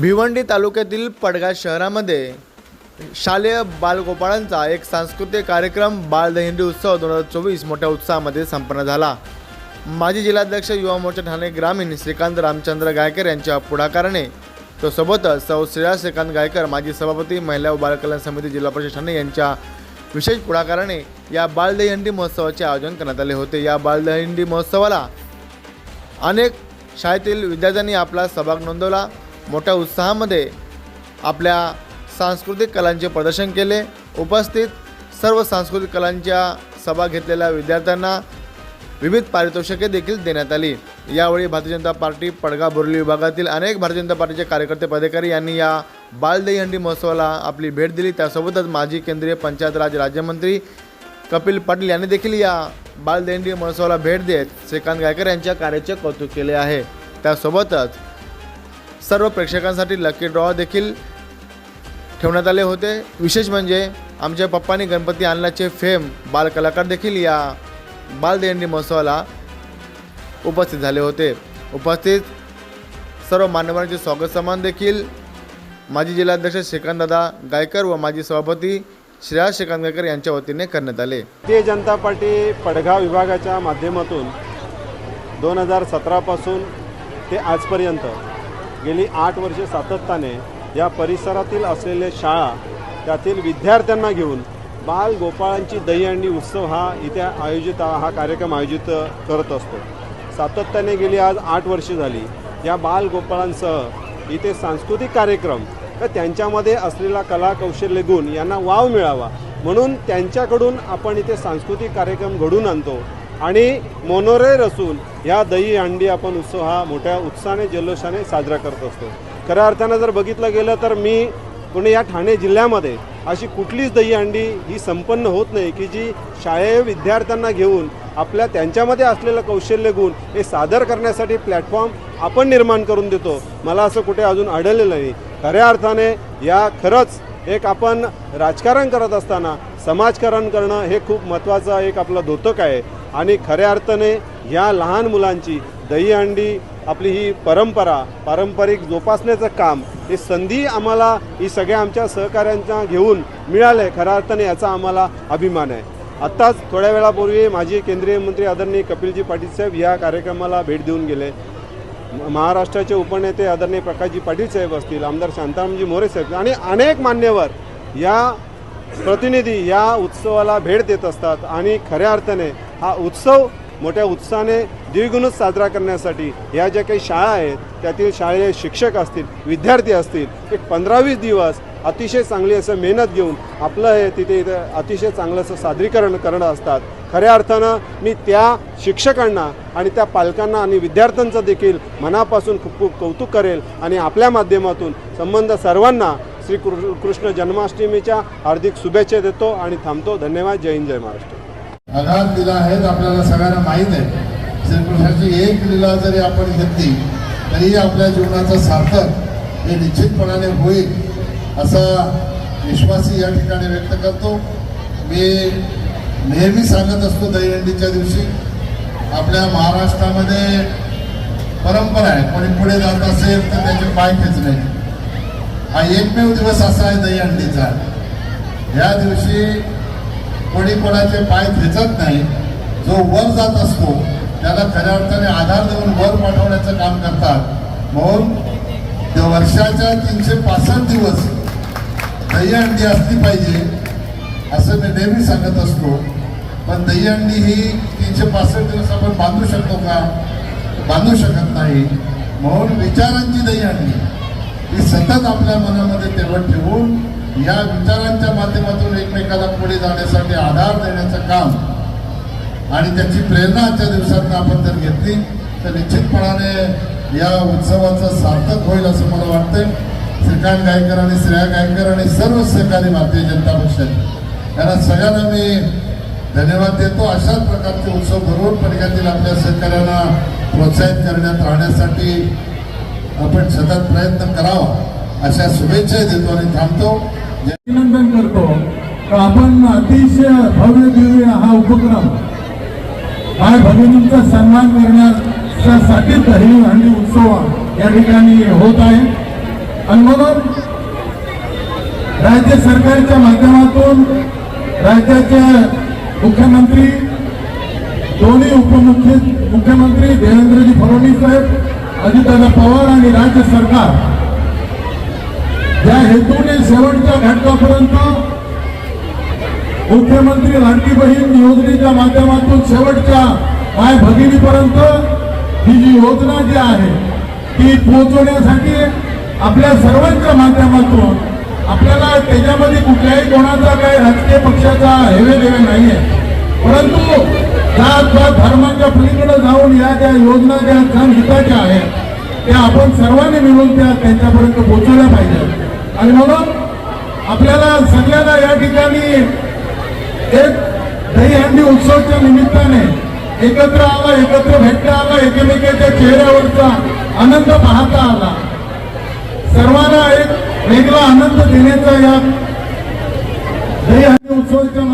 भिवंडी तालुक्यातील पडगा शहरामध्ये शालेय बालगोपाळांचा एक सांस्कृतिक कार्यक्रम बाल दहिंडी उत्सव दोन हजार चोवीस मोठ्या उत्साहामध्ये संपन्न झाला. माजी जिल्हाध्यक्ष युवा मोर्चा ठाणे ग्रामीण श्रीकांत रामचंद्र गायकर यांच्या पुढाकाराने तो सोबतच सौ श्रेया श्रीकांत गायकर माजी सभापती महिला व बालकल्याण समिती जिल्हा परिषद ठाणे यांच्या विशेष पुढाकाराने या बालदहिंडी महोत्सवाचे आयोजन करण्यात आले होते. या बालदहिंडी महोत्सवाला अनेक शाळेतील विद्यार्थ्यांनी आपला सहभाग नोंदवला. मोठ्या उत्साहामध्ये आपल्या सांस्कृतिक कलांचे प्रदर्शन केले. उपस्थित सर्व सांस्कृतिक कलांच्या सभा घेतलेल्या विद्यार्थ्यांना विविध पारितोषिके देखील देण्यात आली. यावेळी भारतीय जनता पार्टी पडगा बोरली विभागातील अनेक भारतीय जनता पार्टीचे कार्यकर्ते पदाधिकारी यांनी या बालदहीहंडी महोत्सवाला आपली भेट दिली. त्यासोबतच माजी केंद्रीय पंचायत राज राज्यमंत्री कपिल पाटील यांनी देखील या बालदहिंडी महोत्सवाला भेट देत श्रीकांत गायकर यांच्या कार्याचे कौतुक केले आहे. त्यासोबतच सर्व प्रेक्षकांसाठी लकी ड्रॉ देखील ठेवण्यात आले होते. विशेष म्हणजे आमच्या पप्पांनी गणपती आणल्याचे फेम बालकलाकार देखील या बालदहिंडी महोत्सवाला उपस्थित झाले होते. उपस्थित सर्व मान्यवरांचे स्वागत समान देखील माजी जिल्हाध्यक्ष श्रीकांतदादा गायकर व माजी सभापती श्रेया श्रीकांत गायकर यांच्या वतीने करण्यात आले. भारतीय जनता पार्टी पडगाव विभागाच्या माध्यमातून दोन हजार सतरापासून ते आजपर्यंत गेली आठ वर्षे सातत्याने या परिसरातील असलेल्या शाळा त्यातील विद्यार्थ्यांना घेऊन बाल गोपाळांची दहीहंडी उत्सव हा इथे आयोजित हा कार्यक्रम आयोजित करत असतो. सातत्याने गेली आज आठ वर्षे झाली. या बाल गोपाळांसह इथे सांस्कृतिक कार्यक्रम तर त्यांच्यामध्ये असलेला कला कौशल्य गुण यांना वाव मिळावा. म्हणून त्यांच्याकडून आपण इथे सांस्कृतिक कार्यक्रम घडून आणतो. आणि मोनोरे रसून ह्या दही अंडी आपण उत्सव हा मोठ्या उत्साहाने जल्लोषाने साजरा करत असतो. खऱ्या अर्थानं जर बघितलं गेलं तर मी पुणे या ठाणे जिल्ह्यामध्ये अशी कुठलीच दही अंडी ही संपन्न होत नाही की जी शाळेय विद्यार्थ्यांना घेऊन आपल्या त्यांच्यामध्ये असलेलं कौशल्य गुण हे सादर करण्यासाठी प्लॅटफॉर्म आपण निर्माण करून देतो. मला असं कुठे अजून आढळलेलं नाही. खऱ्या अर्थाने या खरंच एक आपण राजकारण करत असताना समाजकारण करणं हे खूप महत्त्वाचं एक आपलं धोतक आहे. आणि खऱ्या अर्थाने या लहान मुलांची दहीहंडी आपली ही परंपरा पारंपरिक जोपासण्याचं काम ही संधी आम्हाला ही सगळ्या आमच्या सहकाऱ्यांच्या घेऊन मिळालं खऱ्या अर्थाने याचा आम्हाला अभिमान आहे. आत्ताच थोड्या वेळापूर्वी माजी केंद्रीय मंत्री आदरणीय कपिलजी पाटील साहेब या कार्यक्रमाला भेट देऊन गेले. महाराष्ट्राचे उपनेते आदरणीय प्रकाशजी पाटील साहेब असतील आमदार शांतारामजी मोरे साहेब आणि अनेक मान्यवर या प्रतिनिधी या उत्सवाला भेट देत असतात आणि खऱ्या अर्थाने हा उत्सव मोठ्या उत्साहाने द्विगुणच साजरा करण्यासाठी या ज्या काही शाळा आहेत त्यातील शाळेचे शिक्षक असतील विद्यार्थी असतील एक पंधरा वीस दिवस अतिशय चांगली असं मेहनत घेऊन आपलं हे तिथे इथं अतिशय चांगलं असं सादरीकरण करणं असतात. खऱ्या अर्थानं मी त्या शिक्षकांना आणि त्या पालकांना आणि विद्यार्थ्यांचं देखील मनापासून खूप खूप कौतुक करेल आणि आपल्या माध्यमातून संबंध सर्वांना श्री कृष्ण जन्माष्टमीच्या हार्दिक शुभेच्छा देतो आणि थांबतो. धन्यवाद. जय हिंद जय महाराष्ट्र. आघात दिला आहे आपल्याला सगळ्यांना माहीत आहे. श्रीकृष्णाची एक लीला जरी आपण घेतली तरी आपल्या जीवनाचं सार्थक हे निश्चितपणाने होईल असा विश्वासही या ठिकाणी व्यक्त करतो. मी नेहमी सांगत असतो दहीहंडीच्या दिवशी आपल्या महाराष्ट्रामध्ये परंपरा आहे कोणी पुढे जात असेल तर त्याचे पाय खेचणे. हा एकमेव दिवस असा आहे दहीहंडीचा या दिवशी कोणी कोणाचे पाय खेचत नाही जो वर जात असतो त्याला खऱ्या अर्थाने आधार देऊन वर पाठवण्याचं काम करतात. म्हणून त्या वर्षाच्या तीनशे पासष्ट दिवस दहीहंडी असली पाहिजे असं मी नेहमी सांगत असतो. पण दहीहंडी ही तीनशे पासष्ट दिवस आपण बांधू शकतो का? बांधू शकत नाही. म्हणून विचारांची दहीहंडी ही सतत आपल्या मनामध्ये तेवढ ठेवून या विचारांच्या माध्यमातून एकमेकाला पुढे जाण्यासाठी आधार देण्याचं काम आणि त्याची प्रेरणा आजच्या दिवसात आपण जर घेतली तर निश्चितपणाने या उत्सवाचं सार्थक होईल असं मला वाटतंय. श्रीकांत गायकर आणि श्रेया गायकर आणि सर्व सहकारी भारतीय जनता पक्षाचे यांना सगळ्यांना मी धन्यवाद देतो. अशाच प्रकारचे उत्सव भरवून पडक्यातील आपल्या सहकार्यांना प्रोत्साहित करण्यात राहण्यासाठी आपण सतत प्रयत्न करावा अशा शुभेच्छा देतो आणि थांबतो. अभिनंदन करतो. का आपण अतिशय भव्य दिव्य हा उपक्रम. भाई भगिनींचा सन्मान करण्यासाठी दही हंडी उत्सव या ठिकाणी होत आहे. आणि म्हणून राज्य सरकारच्या माध्यमातून राज्याचे मुख्यमंत्री दोन्ही उपमुख्य मुख्यमंत्री अजितदादा पवार आणि राज्य सरकार. या हेतूने शेवटच्या घटकापर्यंत मुख्यमंत्री लाडकी बहीण योजनेच्या माध्यमातून शेवटच्या माय भगिनीपर्यंत ही जी योजना जी आहे ती पोहोचवण्यासाठी आपल्या सर्वांच्या माध्यमातून आपल्याला त्याच्यामध्ये कुठल्याही कोणाचा काही राजकीय पक्षाचा हेवे देवे नाहीये. परंतु जात धर्माच्या पलीकडे जाऊन या ज्या योजना ज्या जनहिताच्या त्या आपण सर्वांनी मिळून त्या त्यांच्यापर्यंत पोहोचवल्या पाहिजेत आणि म्हणून आपल्याला सगळ्यांना या ठिकाणी एक दहीहंडी उत्सवच्या निमित्ताने एकत्र आला एकत्र भेटता आला एकमेकाच्या चेहऱ्यावरचा आनंद पाहता आला. सर्वांना एक वेगळा आनंद देण्याचा या दहीहंडी उत्सवाच्या